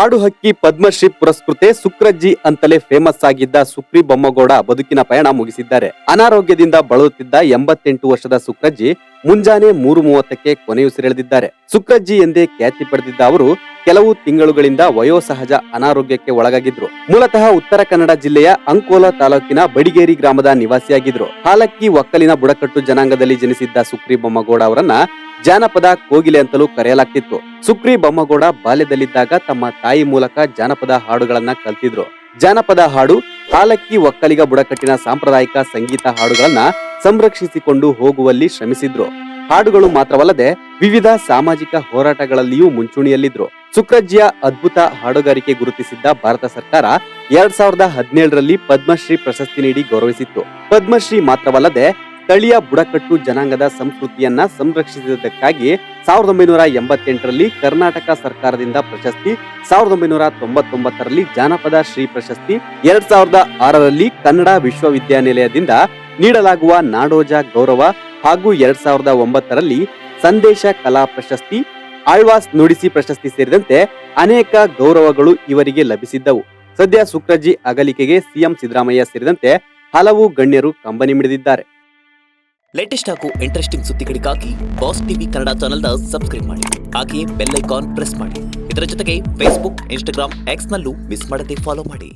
ಹಾಡು ಹಕ್ಕಿ ಪದ್ಮಶ್ರೀ ಪುರಸ್ಕೃತೆ ಸುಕ್ರಜ್ಜಿ ಅಂತಲೇ ಫೇಮಸ್ ಆಗಿದ್ದ ಸುಕ್ರಿ ಬೊಮ್ಮಗೌಡ ಬದುಕಿನ ಪಯಣ ಮುಗಿಸಿದ್ದಾರೆ. ಅನಾರೋಗ್ಯದಿಂದ ಬಳಲುತ್ತಿದ್ದ ಎಂಬತ್ತೆಂಟು ವರ್ಷದ ಸುಕ್ರಜ್ಜಿ ಮುಂಜಾನೆ ಮೂರು ಮೂವತ್ತಕ್ಕೆ ಕೊನೆಯುಸಿರೆಳೆದಿದ್ದಾರೆ. ಸುಕ್ರಜ್ಜಿ ಎಂದೇ ಖ್ಯಾತಿ ಪಡೆದಿದ್ದ ಅವರು ಕೆಲವು ತಿಂಗಳುಗಳಿಂದ ವಯೋಸಹಜ ಅನಾರೋಗ್ಯಕ್ಕೆ ಒಳಗಾಗಿದ್ರು. ಮೂಲತಃ ಉತ್ತರ ಕನ್ನಡ ಜಿಲ್ಲೆಯ ಅಂಕೋಲ ತಾಲೂಕಿನ ಬಡಿಗೇರಿ ಗ್ರಾಮದ ನಿವಾಸಿಯಾಗಿದ್ರು. ಹಾಲಕ್ಕಿ ಒಕ್ಕಲಿನ ಬುಡಕಟ್ಟು ಜನಾಂಗದಲ್ಲಿ ಜನಿಸಿದ್ದ ಸುಕ್ರಿ ಬೊಮ್ಮಗೌಡ ಅವರನ್ನ ಜಾನಪದ ಕೋಗಿಲೆ ಅಂತಲೂ ಕರೆಯಲಾಗ್ತಿತ್ತು. ಸುಕ್ರಿ ಬೊಮ್ಮಗೌಡ ಬಾಲ್ಯದಲ್ಲಿದ್ದಾಗ ತಮ್ಮ ತಾಯಿ ಮೂಲಕ ಜಾನಪದ ಹಾಡುಗಳನ್ನ ಕಲ್ತಿದ್ರು. ಜಾನಪದ ಹಾಡು ಕಾಲಕ್ಕಿ ಒಕ್ಕಲಿಗ ಬುಡಕಟ್ಟಿನ ಸಾಂಪ್ರದಾಯಿಕ ಸಂಗೀತ ಹಾಡುಗಳನ್ನ ಸಂರಕ್ಷಿಸಿಕೊಂಡು ಹೋಗುವಲ್ಲಿ ಶ್ರಮಿಸಿದ್ರು. ಹಾಡುಗಳು ಮಾತ್ರವಲ್ಲದೆ ವಿವಿಧ ಸಾಮಾಜಿಕ ಹೋರಾಟಗಳಲ್ಲಿಯೂ ಮುಂಚೂಣಿಯಲ್ಲಿದ್ರು. ಸುಕ್ರಜ್ಜಿಯ ಅದ್ಭುತ ಹಾಡುಗಾರಿಕೆ ಗುರುತಿಸಿದ್ದ ಭಾರತ ಸರ್ಕಾರ ಎರಡ್ ಸಾವಿರದ ಹದಿನೇಳರಲ್ಲಿ ಪದ್ಮಶ್ರೀ ಪ್ರಶಸ್ತಿ ನೀಡಿ ಗೌರವಿಸಿತ್ತು. ಪದ್ಮಶ್ರೀ ಮಾತ್ರವಲ್ಲದೆ ಸ್ಥಳೀಯ ಬುಡಕಟ್ಟು ಜನಾಂಗದ ಸಂಸ್ಕೃತಿಯನ್ನ ಸಂರಕ್ಷಿಸಿದ್ದಕ್ಕಾಗಿ ಸಾವಿರದ ಒಂಬೈನೂರ ಎಂಬತ್ತೆಂಟರಲ್ಲಿ ಕರ್ನಾಟಕ ಸರ್ಕಾರದಿಂದ ಪ್ರಶಸ್ತಿ, ಸಾವಿರದ ಒಂಬೈನೂರ ತೊಂಬತ್ತೊಂಬತ್ತರಲ್ಲಿ ಜಾನಪದ ಶ್ರೀ ಪ್ರಶಸ್ತಿ, ಎರಡ್ ಸಾವಿರದ ಆರರಲ್ಲಿ ಕನ್ನಡ ವಿಶ್ವವಿದ್ಯಾನಿಲಯದಿಂದ ನೀಡಲಾಗುವ ನಾಡೋಜ ಗೌರವ ಹಾಗೂ ಎರಡ್ ಸಾವಿರದ ಒಂಬತ್ತರಲ್ಲಿ ಸಂದೇಶ ಕಲಾ ಪ್ರಶಸ್ತಿ, ಆಳ್ವಾಸ್ ನುಡಿಸಿ ಪ್ರಶಸ್ತಿ ಸೇರಿದಂತೆ ಅನೇಕ ಗೌರವಗಳು ಇವರಿಗೆ ಲಭಿಸಿದ್ದವು. ಸದ್ಯ ಸುಕ್ರಜಿ ಅಗಲಿಕೆಗೆ ಸಿಎಂ ಸಿದ್ದರಾಮಯ್ಯ ಸೇರಿದಂತೆ ಹಲವು ಗಣ್ಯರು ಕಂಬನಿ ಮಿಡಿದಿದ್ದಾರೆ. ಲೇಟೆಸ್ಟ್ ಹಾಗೂ ಇಂಟ್ರೆಸ್ಟಿಂಗ್ ಸುದ್ದಿಗಳಿಗಾಗಿ ಬಾಸ್ ಟಿವಿ ಕನ್ನಡ ಚಾನೆಲ್ನ ಸಬ್ಸ್ಕ್ರೈಬ್ ಮಾಡಿ. ಹಾಗೆಯೇ ಬೆಲ್ ಐಕಾನ್ ಪ್ರೆಸ್ ಮಾಡಿ. ಇದರ ಜೊತೆಗೆ ಫೇಸ್ಬುಕ್ ಇನ್ಸ್ಟಾಗ್ರಾಮ್ ಎಕ್ಸ್ನಲ್ಲೂ ಮಿಸ್ ಮಾಡದೆ ಫಾಲೋ ಮಾಡಿ.